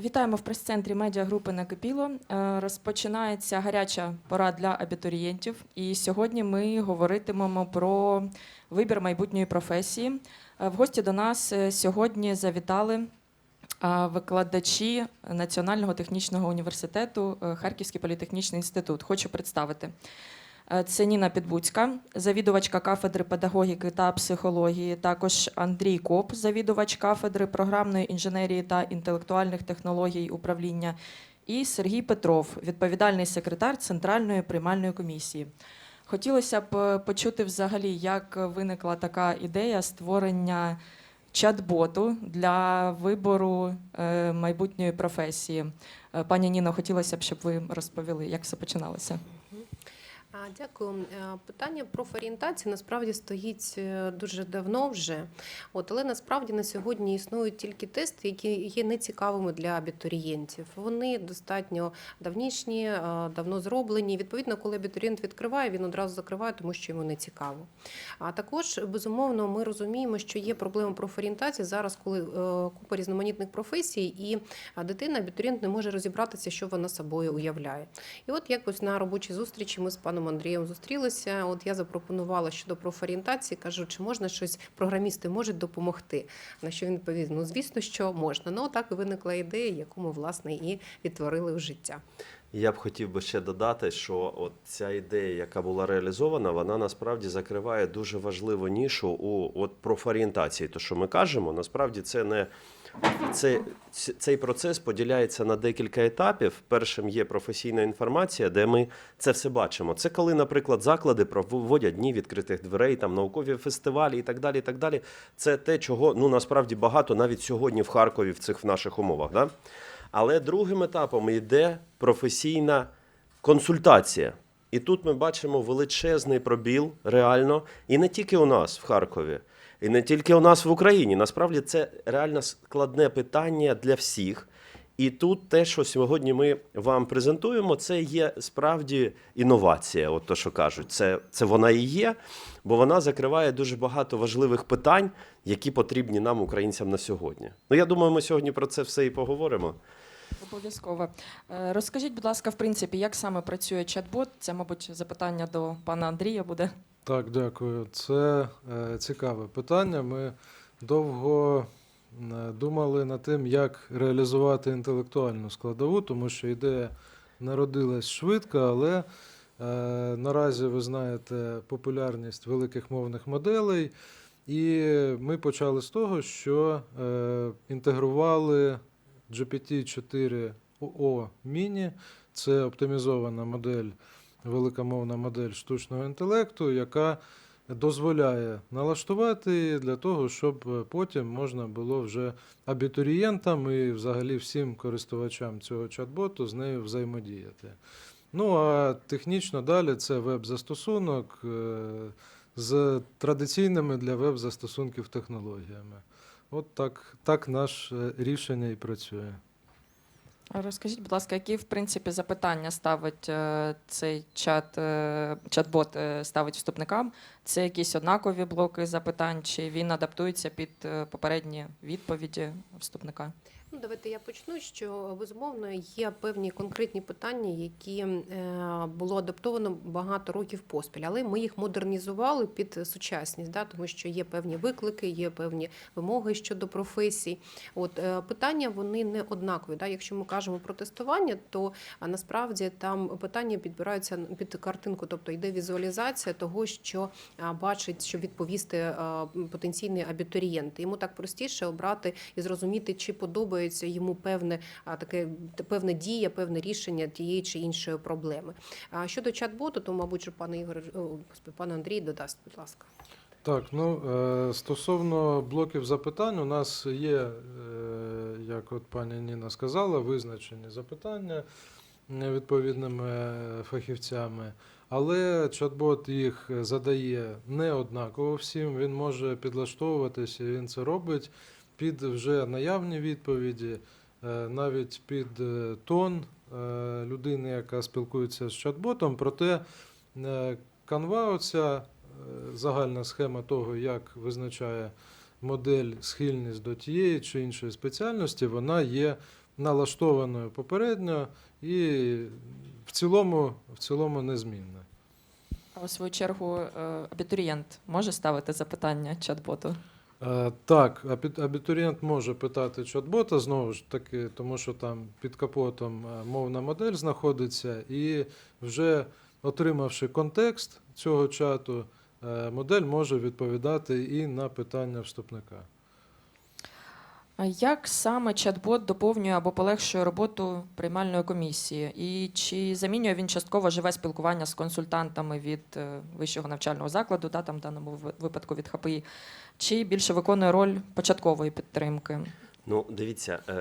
Вітаємо в прес-центрі медіагрупи Накипіло. Е, Розпочинається гаряча пора для абітурієнтів. І сьогодні ми говоритимемо про вибір майбутньої професії. Е, В гості до нас е, сьогодні завітали викладачі Національного технічного університету Харківський політехнічний інститут. Хочу представити. Е, Це Ніна Підбуцька, завідувачка кафедри педагогіки та психології. Також Андрій Коп, завідувач кафедри програмної інженерії та інтелектуальних технологій управління. І Сергій Петров, відповідальний секретар Центральної приймальної комісії. Хотілося б е, почути взагалі, як виникла така ідея створення чат-боту для вибору е, майбутньої професії. Пані Ніно, хотілося б, щоб ви розповіли, як все починалося. Дякую. Е, Питання профорієнтації насправді стоїть е, дуже давно вже. От, але насправді на сьогодні існують тільки тести, які є нецікавими для абітурієнтів. Вони достатньо давнішні, е, давно зроблені. Відповідно, коли абітурієнт відкриває, він одразу закриває, тому що йому не цікаво. А також, безумовно, ми розуміємо, що є проблема профорієнтації зараз, коли купа різноманітних професій, і дитина, абітурієнт не може розібратися, що вона собою уявляє. І от якось на робочій зустрічі ми з паном Андрієм зустрілися. От я запропонувала щодо профорієнтації, кажу, чи можна щось програмісти можуть допомогти. На що він відповів: ну звісно, що можна. Ну так виникла ідея, яку ми власне і відтворили в життя. Я б хотів би ще додати, що от ця ідея, яка була реалізована, вона насправді закриває дуже важливу нішу у от профорієнтації. То, що ми кажемо, насправді це не це, цей процес поділяється на декілька етапів. Першим є професійна інформація, де ми це все бачимо. Це коли, наприклад, заклади проводять дні відкритих дверей, там наукові фестивалі і так далі. І так далі. Це те, чого ну насправді багато навіть сьогодні в Харкові в цих в наших умовах. Да? Але другим етапом йде професійна консультація. І тут ми бачимо величезний пробіл реально, і не тільки у нас в Харкові, і не тільки у нас в Україні. Насправді це реально складне питання для всіх. І тут те, що сьогодні ми вам презентуємо, це є справді інновація. От то, що кажуть, це, це вона і є, бо вона закриває дуже багато важливих питань, які потрібні нам, українцям, на сьогодні. Ну я думаю, ми сьогодні про це все і поговоримо. Обов'язково. Е, Розкажіть, будь ласка, в принципі, як саме працює чат-бот? Це, мабуть, запитання до пана Андрія буде. Так, дякую. Це е, цікаве питання. Ми довго думали над тим, як реалізувати інтелектуальну складову, тому що ідея народилась швидко, але е, наразі ви знаєте популярність великих мовних моделей. І ми почали з того, що е, інтегрували GPT-4 OO Mini. Це оптимізована модель велика мовна модель штучного інтелекту, яка дозволяє налаштувати її для того, щоб е, потім можна було вже абітурієнтам і взагалі всім користувачам цього чат-боту з нею взаємодіяти. Ну а технічно далі це веб-застосунок е, з традиційними для веб-застосунків технологіями. От так, так наше рішення і працює. Розкажіть, будь ласка, які в принципі запитання ставить е, цей чат, е, чат-бот е, ставить вступникам? Це якісь однакові блоки запитань, чи він адаптується під попередні відповіді вступника? Ну, давайте я почну. Що безумовно є певні конкретні питання, які е, було адаптовано багато років поспіль, але ми їх модернізували під сучасність, да, тому що є певні виклики, є певні вимоги щодо професій. От е, питання вони не однакові. Да. Якщо ми кажемо про тестування, то насправді там питання підбираються під картинку, тобто йде візуалізація того, що бачить, що відповісти потенційний абітурієнт. Йому так простіше обрати і зрозуміти, чи подобається йому певне таке певна дія, певне рішення тієї чи іншої проблеми. А щодо чат-боту, то мабуть, що пан Ігор пан Андрій додасть, будь ласка. Так, ну е, стосовно блоків запитань, у нас є, е, як от пані Ніна сказала, визначені запитання відповідними фахівцями, але чат-бот їх задає не однаково всім. Він може підлаштовуватися, він це робить під вже наявні відповіді, е, навіть під е, тон е, людини, яка спілкується з чат-ботом. Проте канва оця загальна схема того, як визначає модель схильність до тієї чи іншої спеціальності, вона є налаштованою попередньо і в цілому, в цілому незмінною. А у свою чергу абітурієнт може ставити запитання чат-боту? Е, Так, абітурієнт може питати чат-бота знову ж таки, тому що там під капотом е, мовна модель знаходиться, і вже отримавши контекст цього чату, е, модель може відповідати і на питання вступника. Як саме чат-бот доповнює або полегшує роботу приймальної комісії? І чи замінює він частково живе спілкування з консультантами від е, вищого навчального закладу, да, там в даному випадку від ХПІ, чи більше виконує роль початкової підтримки? Ну, дивіться, е,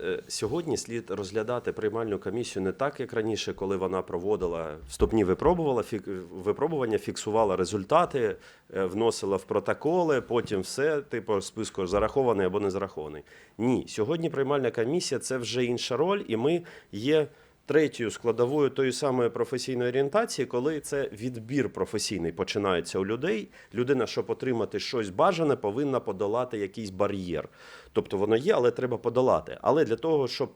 е, сьогодні слід розглядати приймальну комісію не так, як раніше, коли вона проводила вступні випробувала, випробування, фіксувала результати, е, вносила в протоколи, потім все, типу, списку зарахований або не зарахований. Ні, сьогодні приймальна комісія це вже інша роль, і ми є. Третьою складовою тої самої професійної орієнтації, коли це відбір професійний починається у людей. Людина, щоб отримати щось бажане, повинна подолати якийсь бар'єр. Тобто воно є, але треба подолати. Але для того, щоб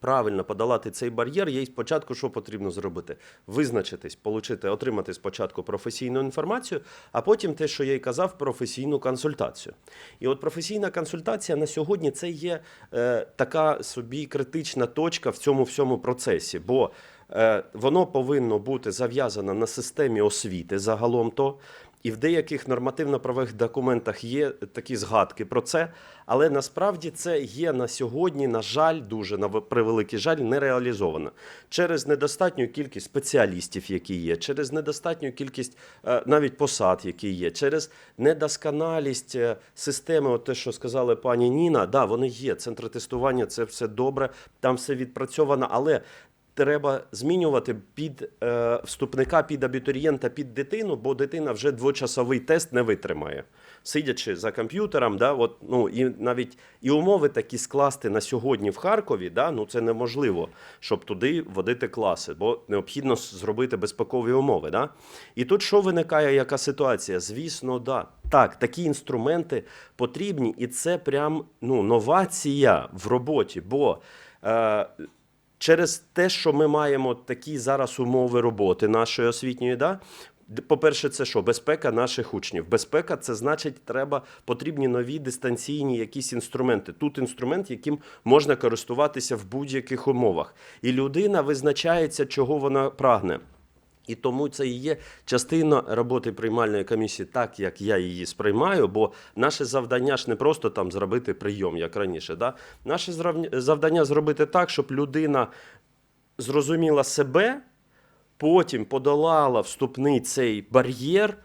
правильно подолати цей бар'єр, їй спочатку що потрібно зробити? Визначитись, получити, отримати спочатку професійну інформацію, а потім те, що я й казав, професійну консультацію. І от професійна консультація на сьогодні це є е, така собі критична точка в цьому всьому процесі, бо е, воно повинно бути зав'язано на системі освіти загалом то. І в деяких нормативно-правових документах є такі згадки про це, але насправді це є на сьогодні, на жаль, дуже на превеликий жаль, не реалізовано через недостатню кількість спеціалістів, які є, через недостатню кількість е, навіть посад, які є, через недосконалість е, системи, от те, що сказали пані Ніна, да, вони є. Центри тестування, це все добре, там все відпрацьовано, але треба змінювати під е, вступника, під абітурієнта, під дитину, бо дитина вже двочасовий тест не витримає. Сидячи за комп'ютером, да, от, ну, і навіть і умови такі скласти на сьогодні в Харкові, да, ну, це неможливо, щоб туди водити класи, бо необхідно зробити безпекові умови. Да? І тут що виникає, яка ситуація? Звісно, да. Так, такі інструменти потрібні, і це прям ну, новація в роботі. бо... Через те, що ми маємо такі зараз умови роботи нашої освітньої, да? по-перше, це що? Безпека наших учнів. Безпека це значить, треба потрібні нові дистанційні якісь інструменти. Тут інструмент, яким можна користуватися в будь-яких умовах. І людина визначається, чого вона прагне. І тому це і є частина роботи приймальної комісії, так як я її сприймаю, бо наше завдання ж не просто там зробити прийом, як раніше. Да? Наше завдання зробити так, щоб людина зрозуміла себе, потім подолала вступний цей бар'єр,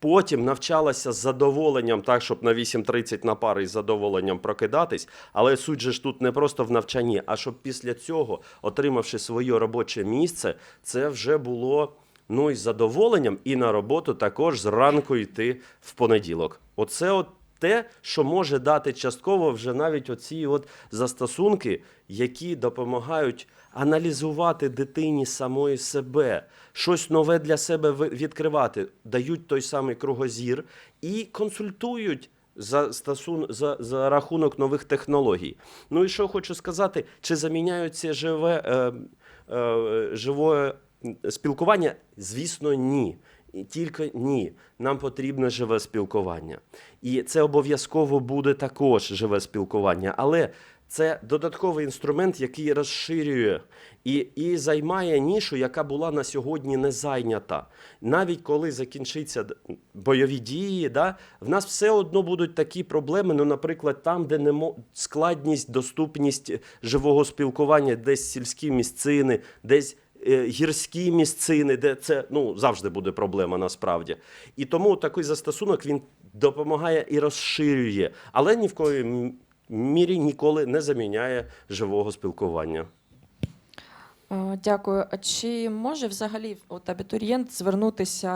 потім навчалася з задоволенням, так, щоб на 8.30 на пари з задоволенням прокидатись. Але суть же ж тут не просто в навчанні, а щоб після цього, отримавши своє робоче місце, це вже було. Ну і задоволенням, і на роботу також зранку йти в понеділок. Оце от те, що може дати частково вже навіть оці от застосунки, які допомагають аналізувати дитині самої себе, щось нове для себе відкривати, дають той самий кругозір і консультують. За, стасун, за, за рахунок нових технологій. Ну і що хочу сказати, чи заміняються живе, е, е, живе спілкування? Звісно, ні. І Тільки ні. Нам потрібне живе спілкування. І це обов'язково буде також живе спілкування. Але це додатковий інструмент, який розширює і, і займає нішу, яка була на сьогодні не зайнята. Навіть коли закінчаться бойові дії, да, в нас все одно будуть такі проблеми. Ну, наприклад, там, де немо складність, доступність живого спілкування, десь сільські місцини, десь е, гірські місцини, де це ну, завжди буде проблема насправді. І тому такий застосунок він допомагає і розширює, але ні в коїй м- мірі ніколи не заміняє живого спілкування. Е, Дякую. А чи може взагалі от абітурієнт звернутися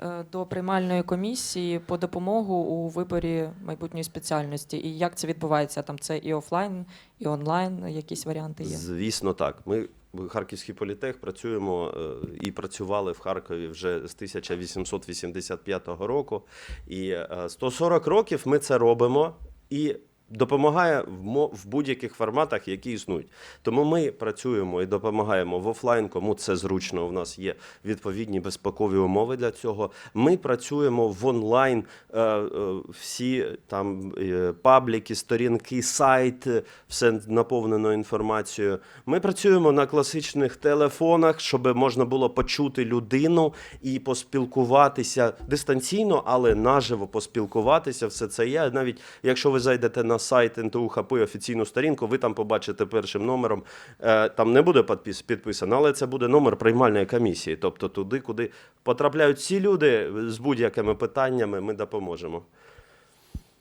е, до приймальної комісії по допомогу у виборі майбутньої спеціальності? І як це відбувається? Там це і офлайн, і онлайн, якісь варіанти є? Звісно, так. Ми в Харківський політех працюємо е, і працювали в Харкові вже з 1885 року. І е, 140 років ми це робимо. І допомагає в, будь-яких форматах, які існують. Тому ми працюємо і допомагаємо в офлайн, кому це зручно. У нас є відповідні безпекові умови для цього. Ми працюємо в онлайн, е, е, всі там е, пабліки, сторінки, сайт, все наповнено інформацією. Ми працюємо на класичних телефонах, щоб можна було почути людину і поспілкуватися дистанційно, але наживо поспілкуватися. Все це є. Навіть якщо ви зайдете на сайт НТУ ХП офіційну сторінку, ви там побачите першим номером. Е, Там не буде підпис, підписано, але це буде номер приймальної комісії. Тобто туди, куди потрапляють всі люди з будь-якими питаннями, ми допоможемо.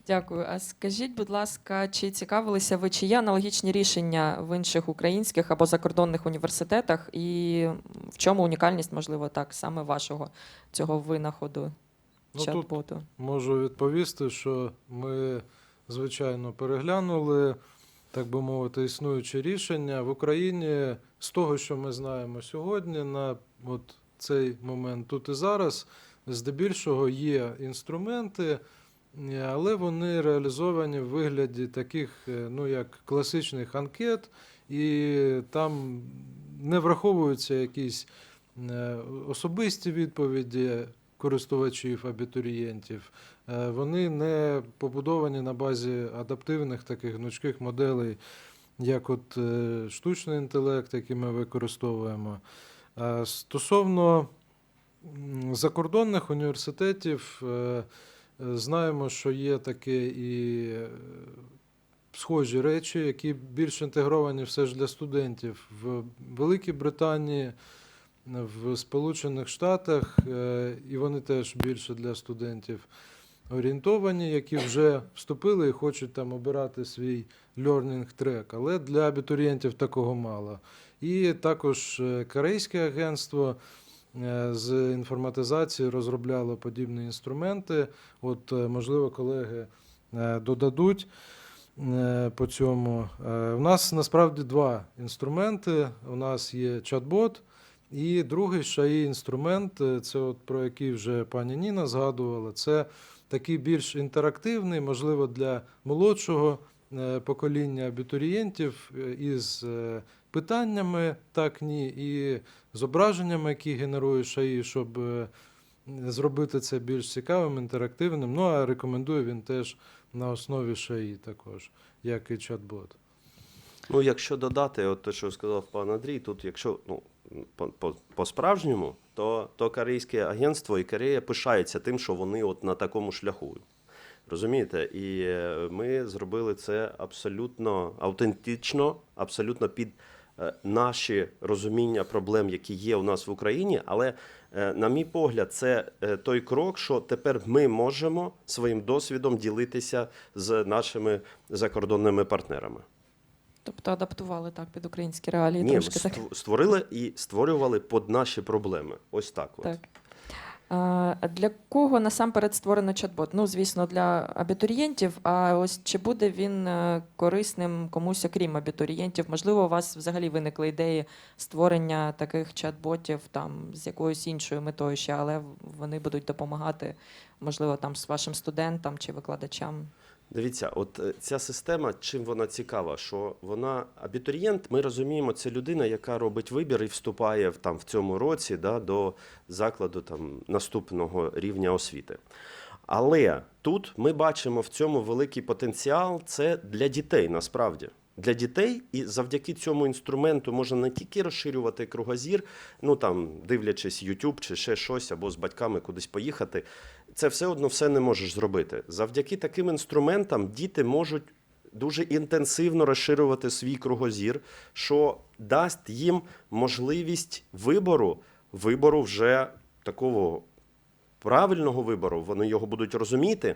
Дякую. А скажіть, будь ласка, чи цікавилися ви, чи є аналогічні рішення в інших українських або закордонних університетах, і в чому унікальність, можливо, так, саме вашого цього винаходу Ну, тут? Можу відповісти, що ми, звичайно, переглянули, так би мовити, існуючі рішення в Україні з того, що ми знаємо сьогодні, на от цей момент тут і зараз, здебільшого є інструменти, але вони реалізовані в вигляді таких, е, ну як класичних анкет, і там не враховуються якісь е, особисті відповіді користувачів, абітурієнтів. Е, Вони не побудовані на базі адаптивних таких гнучких моделей, як от е, штучний інтелект, який ми використовуємо. Е, Стосовно закордонних університетів, знаємо, що є таке і схожі речі, які більш інтегровані все ж для студентів в Великій Британії в Сполучених Штатах, і вони теж більше для студентів орієнтовані, які вже вступили і хочуть там обирати свій learning track, але для абітурієнтів такого мало. І також е, корейське агентство е, з інформатизації розробляло подібні інструменти. От, е, можливо, колеги додадуть по цьому. У нас насправді два інструменти. У нас є чат-бот, і другий є інструмент, це от про який вже пані Ніна згадувала. Це такий більш інтерактивний, можливо, для молодшого е, покоління абітурієнтів е, із е, питаннями, так ні, і зображеннями, які генерує ШАІ, щоб зробити це більш цікавим, інтерактивним. Ну а рекомендую він теж на основі ШАІ також, як і чат-бот. Ну, якщо додати, от те, що сказав пан Андрій, тут, якщо ну, по- по- по-справжньому, то, то корейське агентство і Корея пишається тим, що вони от на такому шляху. Розумієте? І е, ми зробили це абсолютно автентично, абсолютно під е, наші розуміння проблем, які є у нас в Україні. Але, е, на мій погляд, це той крок, що тепер ми можемо своїм досвідом ділитися з нашими закордонними партнерами. Тобто адаптували так під українські реалії Ні, трошки так. створили і створювали під наші проблеми. Ось так. От. Так. А для кого насамперед створено чат-бот? Ну, звісно, для абітурієнтів. А ось чи буде він е, корисним комусь, окрім абітурієнтів? Можливо, у вас взагалі виникли ідеї створення таких чат-ботів там з якоюсь іншою метою ще, але вони будуть допомагати, можливо, там з вашим студентам чи викладачам. Дивіться, от е, ця система, чим вона цікава, що вона абітурієнт, ми розуміємо, це людина, яка робить вибір і вступає в там в цьому році да, до закладу там наступного рівня освіти. Але тут ми бачимо в цьому великий потенціал. Це для дітей насправді. Для дітей, і завдяки цьому інструменту можна не тільки розширювати кругозір, ну там дивлячись YouTube чи ще щось, або з батьками кудись поїхати. Це все одно все не можеш зробити. Завдяки таким інструментам діти можуть дуже інтенсивно розширювати свій кругозір, що дасть їм можливість вибору, вибору вже такого правильного вибору, вони його будуть розуміти.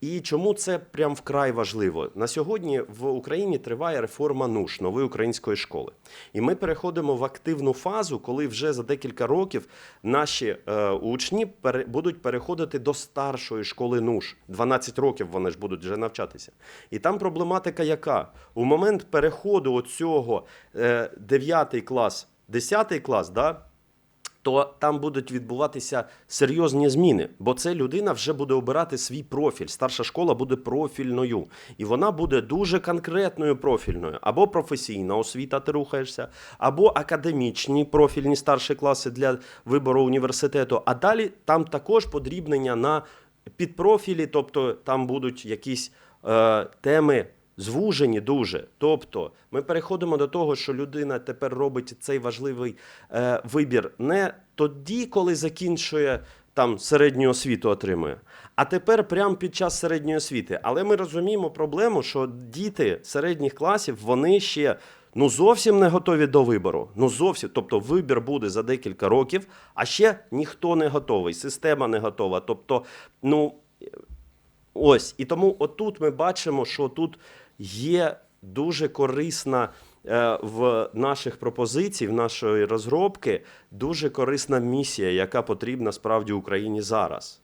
І чому це прям вкрай важливо? На сьогодні в Україні триває реформа НУШ нової української школи. І ми переходимо в активну фазу, коли вже за декілька років наші е, учні пере, будуть переходити до старшої школи НУШ. 12 років вони ж будуть вже навчатися. І там проблематика яка? У момент переходу оцього е, 9 клас, 10 клас, да, то там будуть відбуватися серйозні зміни, бо це людина вже буде обирати свій профіль. Старша школа буде профільною, і вона буде дуже конкретною профільною. Або професійна освіта, ти рухаєшся, або академічні профільні старші класи для вибору університету. А далі там також подрібнення на підпрофілі, тобто там будуть якісь е, теми звужені дуже. Тобто ми переходимо до того, що людина тепер робить цей важливий е, вибір не тоді, коли закінчує там середню освіту отримує, а тепер прямо під час середньої освіти. Але ми розуміємо проблему, що діти середніх класів вони ще. Ну, зовсім не готові до вибору. Ну зовсім. Тобто вибір буде за декілька років, а ще ніхто не готовий, система не готова. Тобто, ну Ось і тому отут ми бачимо, що тут є дуже корисна е, в наших пропозицій, в нашої розробки, дуже корисна місія, яка потрібна справді Україні зараз.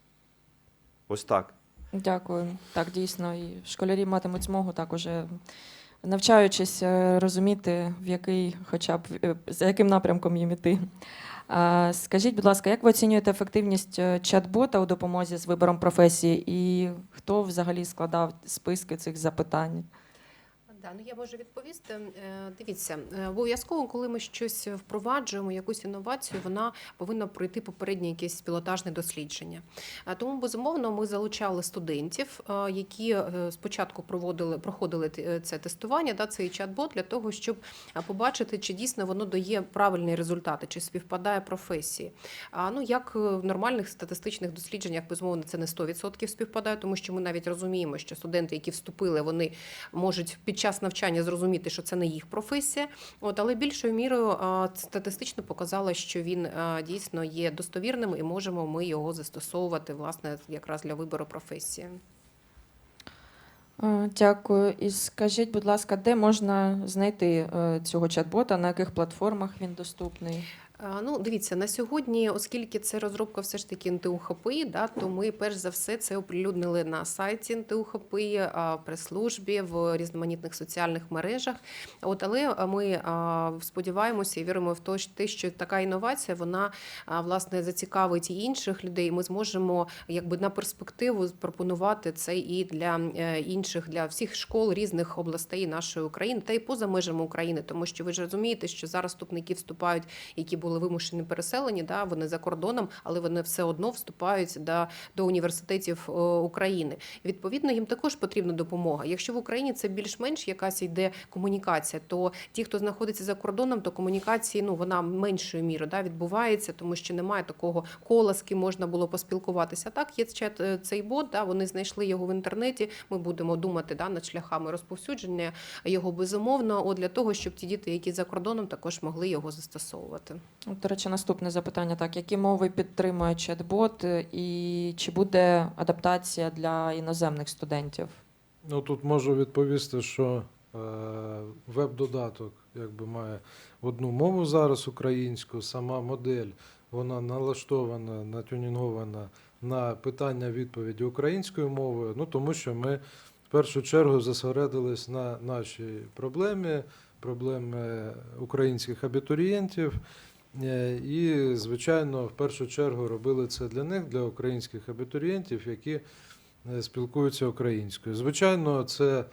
Ось так. Дякую. Так, дійсно, і школярі матимуть змогу так уже навчаючись е, розуміти, в який, хоча б е, за яким напрямком їм іти. Скажіть, будь ласка, як ви оцінюєте ефективність чат-бота у допомозі з вибором професії, і хто взагалі складав списки цих запитань? Да, ну я можу відповісти. Е, Дивіться, е, обов'язково, коли ми щось впроваджуємо, якусь інновацію, вона повинна пройти попереднє якесь пілотажне дослідження. Е, Тому безумовно ми залучали студентів, які спочатку проводили проходили це тестування, да, цей чат-бот для того, щоб побачити, чи дійсно воно дає правильні результати, чи співпадає професії. А ну як в нормальних статистичних дослідженнях, безумовно, це не 100% співпадає, тому що ми навіть розуміємо, що студенти, які вступили, вони можуть під час навчання зрозуміти, що це не їх професія. От, але більшою мірою статистично показало, що він дійсно є достовірним і можемо ми його застосовувати власне якраз для вибору професії. Е, Дякую. І скажіть, будь ласка, де можна знайти е, цього чат-бота, на яких платформах він доступний? Ну, дивіться, на сьогодні, оскільки це розробка все ж таки НТУ ХПІ, да, то ми перш за все це оприлюднили на сайті НТУ ХПІ, в прес-службі, в різноманітних соціальних мережах. От, але ми сподіваємося і віримо в те, що така інновація, вона власне зацікавить і інших людей. Ми зможемо якби на перспективу пропонувати це і для е, інших, для всіх школ різних областей нашої України та й поза межами України, тому що ви ж розумієте, що зараз вступники вступають, які були вимушені переселені, да, вони за кордоном, але вони все одно вступають да, до університетів е, України. Відповідно, їм також потрібна допомога. Якщо в Україні це більш-менш якась йде комунікація, то ті, хто знаходиться за кордоном, то комунікації ну вона меншою мірою да, відбувається, тому що немає такого кола, з ким можна було поспілкуватися. Так, є чат е, цей бот, да, вони знайшли його в інтернеті. Ми будемо думати да, над шляхами розповсюдження його безумовно, от для того, щоб ті діти, які за кордоном, також могли його застосовувати. До речі, наступне запитання: так, які мови підтримує чат-бот, е, і чи буде адаптація для іноземних студентів? Ну тут можу відповісти, що е, веб-додаток якби має одну мову зараз українську, сама модель вона налаштована, натюнінгована на питання відповіді українською мовою. Ну тому що ми в першу чергу зосередились на нашій проблемі, проблеми українських абітурієнтів. Е, І, звичайно, в першу чергу робили це для них, для українських абітурієнтів, які е, спілкуються українською. Звичайно, це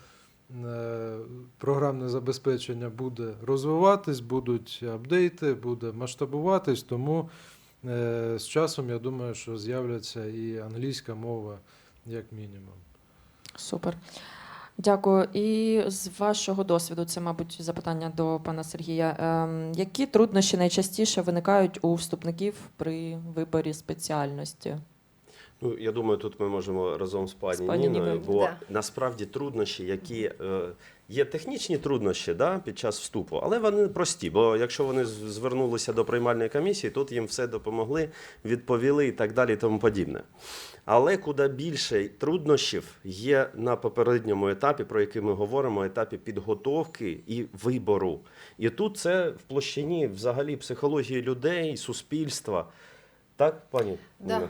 е, програмне забезпечення буде розвиватись, будуть апдейти, буде масштабуватись, тому з часом я думаю, що з'являться і англійська мова як мінімум. Супер. Дякую. І з вашого досвіду, це, мабуть, запитання до пана Сергія. Ем, які труднощі найчастіше виникають у вступників при виборі спеціальності? Ну, я думаю, тут ми можемо разом з пані, З пані Ніною, Ніною, бо да. насправді труднощі, які е, є технічні труднощі да, під час вступу, але вони прості. Бо якщо вони звернулися до приймальної комісії, тут їм все допомогли, відповіли і так далі, і тому подібне. Але куди більше труднощів є на попередньому етапі, про який ми говоримо, етапі підготовки і вибору. І тут це в площині взагалі психології людей, суспільства. Так, пані? Да.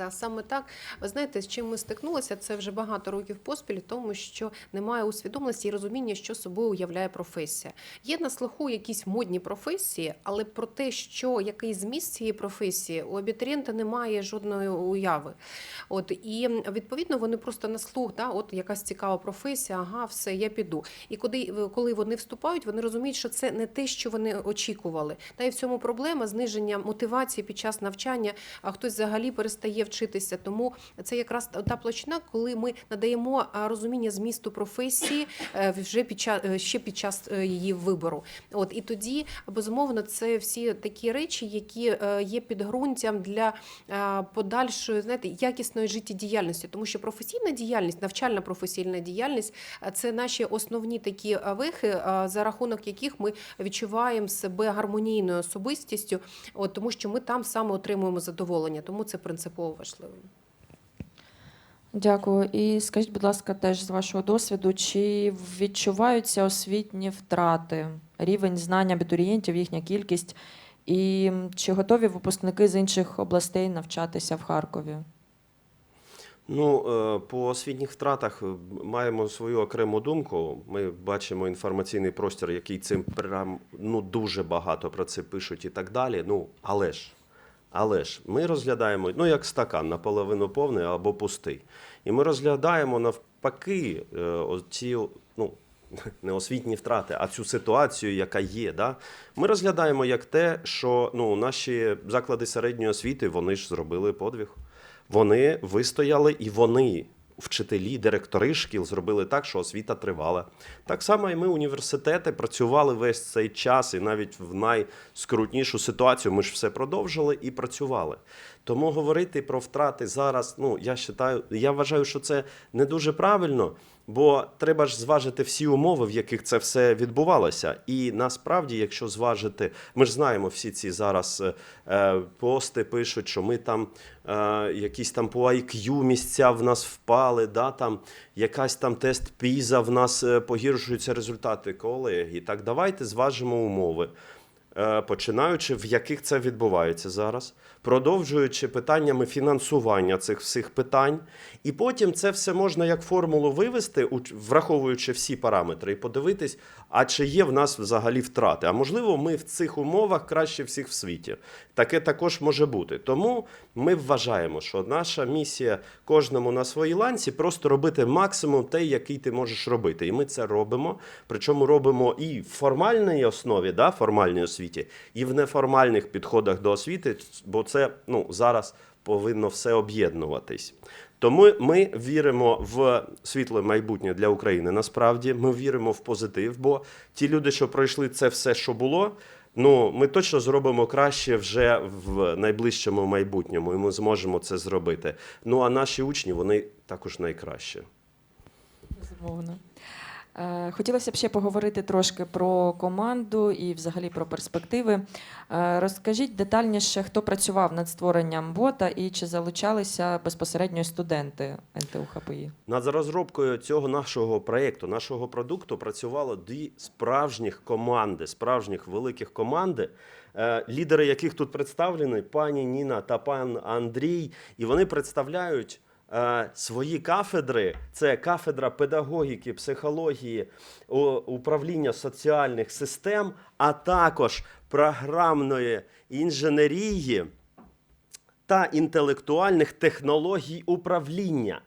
Ніна? Да, саме так. Ви знаєте, з чим ми стикнулися, це вже багато років поспіль, тому що немає усвідомленості і розуміння, що собою уявляє професія. Є на слуху якісь модні професії, але про те, що який зміст цієї професії, у абітурієнта немає жодної уяви. От і відповідно вони просто на слух, да, от якась цікава професія, ага, все, я піду. І коли, коли вони вступають, вони розуміють, що це не те, що вони очікували. Та й в цьому проблема зниження мотивації під час навчання, а хтось взагалі перестає вчитися. Тому це якраз та площина, коли ми надаємо розуміння змісту професії е, вже під час ще під час е, її вибору. От і тоді безумовно це всі такі речі, які е, є підґрунтям для е, подальшої знаєте, якісної життєдіяльності, тому що професійна діяльність, навчальна професійна діяльність е, це наші основні такі е, вехи, е, за рахунок яких ми відчуваємо себе гармонійною особистістю, от тому що ми там саме отримуємо задоволення, тому це принципово важливо. Дякую. І скажіть, будь ласка, теж з вашого досвіду, чи відчуваються освітні втрати, рівень знань абітурієнтів, їхня кількість, і чи готові випускники з інших областей навчатися в Харкові? Ну, е, по освітніх втратах е, маємо свою окрему думку. Ми бачимо інформаційний простір, який цим прям ну дуже багато про це пишуть і так далі. Ну, але ж, але ж, ми розглядаємо ну як стакан наполовину повний або пустий. І ми розглядаємо навпаки ці оці, ну. Не освітні втрати, а цю ситуацію, яка є. Да? Ми розглядаємо як те, що ну, наші заклади середньої освіти вони ж зробили подвиг. Вони вистояли і вони, вчителі, директори шкіл, зробили так, що освіта тривала. Так само і ми, університети, працювали весь цей час, і навіть в найскрутнішу ситуацію ми ж все продовжили і працювали. Тому говорити про втрати зараз, ну я вважаю, я вважаю, що це не дуже правильно. Бо треба ж зважити всі умови, в яких це все відбувалося. І насправді, якщо зважити, ми ж знаємо всі ці зараз е, е, пости пишуть, що ми там е, якісь там по IQ місця в нас впали, да, там якась там тест піза в нас е, погіршуються результати колеги. Так давайте зважимо умови. Е, Починаючи, в яких це відбувається зараз, продовжуючи питаннями фінансування цих всіх питань, і потім це все можна як формулу вивести, враховуючи всі параметри, і подивитись, а чи є в нас взагалі втрати. А можливо, ми в цих умовах краще всіх в світі. Таке також може бути. Тому ми вважаємо, що наша місія кожному на своїй ланці просто робити максимум те, який ти можеш робити. І ми це робимо. Причому робимо і в формальній основі, да, формальній освіті, і в неформальних підходах до освіти, бо це ну, зараз повинно все об'єднуватись. Тому ми віримо в світле майбутнє для України. Насправді ми віримо в позитив, бо ті люди, що пройшли це все, що було. Ну, ми точно зробимо краще вже в найближчому майбутньому, і ми зможемо це зробити. Ну а наші учні вони також найкраще. Безумовно. Е, Хотілося б ще поговорити трошки про команду і взагалі про перспективи. Е, Розкажіть детальніше, хто працював над створенням бота і чи залучалися безпосередньо студенти НТУ ХПІ? Над розробкою цього нашого проєкту, нашого продукту працювало дві справжніх команди, справжніх великих команди, е, лідери яких тут представлені, пані Ніна та пан Андрій, і вони представляють. Е, Свої кафедри це кафедра педагогіки, психології, управління соціальних систем, а також програмної інженерії та інтелектуальних технологій управління.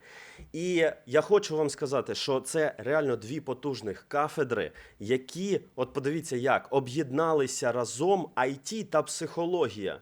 І я хочу вам сказати, що це реально дві потужних кафедри, які, от подивіться, як об'єдналися разом IT та психологія.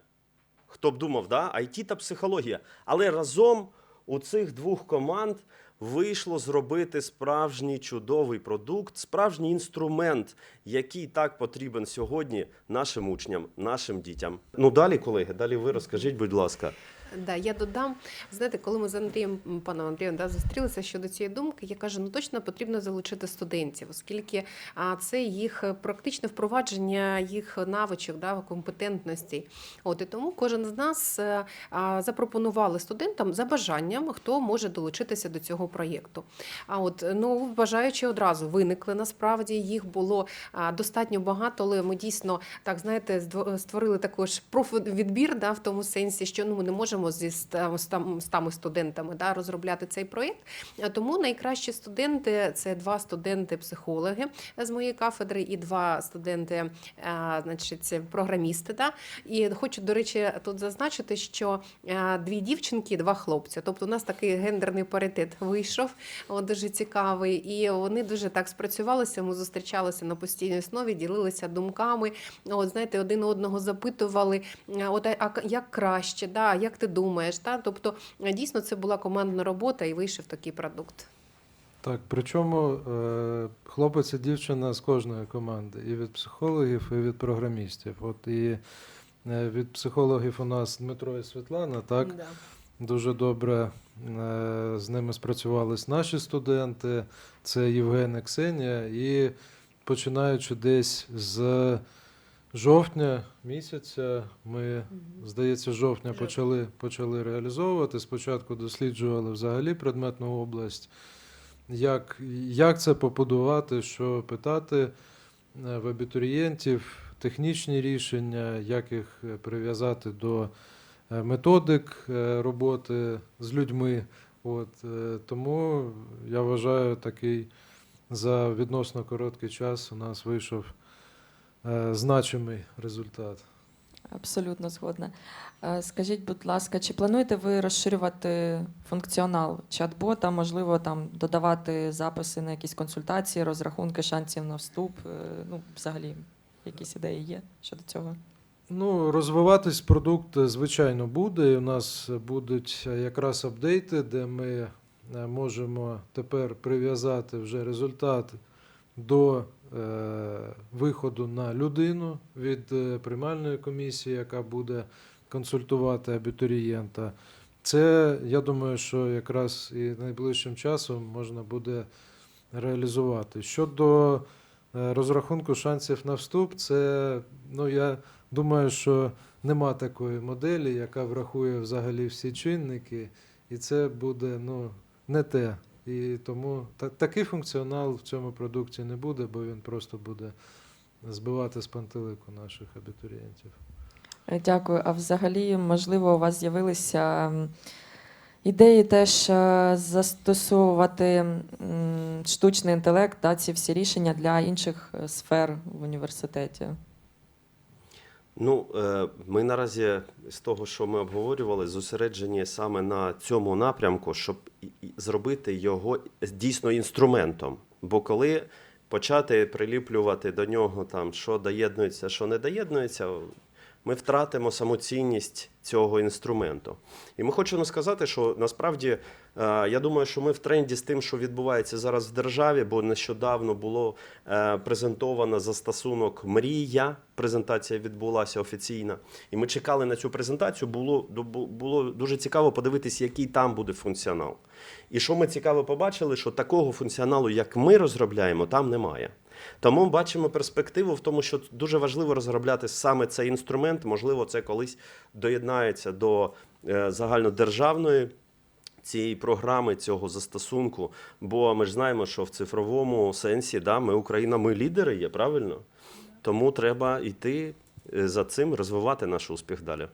Хто б думав, да? IT та психологія. Але разом у цих двох команд вийшло зробити справжній чудовий продукт, справжній інструмент, який так потрібен сьогодні нашим учням, нашим дітям. Ну далі, колеги, далі ви розкажіть, будь ласка. Да, я додам. Знаєте, коли ми з Андрієм, паном Андрієм, да, зустрілися щодо цієї думки, я кажу, ну точно потрібно залучити студентів, оскільки а, це їх е, практичне впровадження їх навичок, да, компетентностей. От і тому кожен з нас е, запропонували студентам за бажанням, хто може долучитися до цього проєкту. А от ну бажаючи одразу виникли насправді їх було достатньо багато, але ми дійсно так знаєте, створили також профвідбір, да, в тому сенсі, що ну ми не можемо можемо зі ста- ста- стами студентами да, розробляти цей проєкт. Е, Тому найкращі студенти це два студенти-психологи з моєї кафедри і два студенти, е, значить, програмісти. Да. І хочу, до речі, тут зазначити, що е, дві дівчинки, два хлопці. Тобто, у нас такий гендерний паритет вийшов, дуже цікавий. І вони дуже так спрацювалися. Ми зустрічалися на постійній основі, ділилися думками. От, знаєте, один одного запитували, е, от, а як краще, да, як ти думаєш? Да? Тобто, е, дійсно, це була командна робота і вийшов такий продукт. Так, причому е, хлопець і дівчина з кожної команди, і від психологів, і від програмістів. От і е, від психологів у нас Дмитро і Світлана, так, Да. дуже добре з ними спрацювались наші студенти, це Євген і Ксенія, і починаючи десь з жовтня місяця, ми, здається, жовтня почали, почали реалізовувати. Спочатку досліджували взагалі предметну область, як, як це побудувати, що питати е, в абітурієнтів, технічні рішення, як їх е, прив'язати до е, методик роботи з людьми. От, тому я вважаю, такий за відносно короткий час у нас вийшов значимий результат. Абсолютно згодна. Е, Скажіть, будь ласка, чи плануєте ви розширювати функціонал чат-бота, можливо, там додавати записи на якісь консультації, розрахунки шансів на вступ? Е, Ну, взагалі, якісь ідеї є щодо цього? Ну, розвиватись продукт, е, звичайно, буде. У нас будуть е, якраз апдейти, де ми е, можемо тепер прив'язати вже результат до е, виходу на людину від е, приймальної комісії, яка буде консультувати абітурієнта. Це, я думаю, що якраз і найближчим часом можна буде реалізувати. Щодо е, розрахунку шансів на вступ, це ну, я Думаю, що нема такої моделі, яка врахує взагалі всі чинники, і це буде ну, не те. І тому та, такий функціонал в цьому продукті не буде, бо він просто буде збивати з пантелику наших абітурієнтів. Е, Дякую. А взагалі, можливо, у вас з'явилися ідеї теж е, застосовувати штучний інтелект, да, ці всі рішення для інших е, сфер в університеті? Ну, е, ми наразі з того, що ми обговорювали, зосереджені саме на цьому напрямку, щоб зробити його дійсно інструментом. Бо коли почати приліплювати до нього там, що доєднується, що не доєднується, ми втратимо самоцінність цього інструменту. І ми хочемо сказати, що насправді е, я думаю, що ми в тренді з тим, що відбувається зараз в державі, бо нещодавно було е, презентовано застосунок Мрія. Презентація відбулася офіційна. І ми чекали на цю презентацію. Було, було дуже цікаво подивитися, який там буде функціонал. І що ми цікаво побачили, що такого функціоналу, як ми розробляємо, там немає. Тому бачимо перспективу в тому, що дуже важливо розробляти саме цей інструмент. Можливо, це колись доєднається до е, загальнодержавної цієї програми, цього застосунку. Бо ми ж знаємо, що в цифровому сенсі да, ми Україна, ми лідери є, правильно? Тому треба йти е, за цим, розвивати наш успіх далі.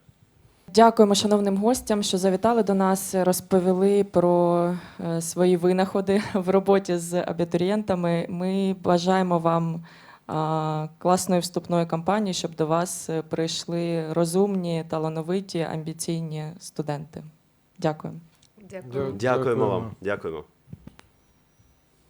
Дякуємо шановним гостям, що завітали до нас, розповіли про е, свої винаходи в роботі з абітурієнтами. Ми бажаємо вам класної вступної кампанії, щоб до вас е, прийшли розумні, талановиті, амбіційні студенти. Дякую. Дякую. Дякуємо вам. Дякуємо. Дякуємо.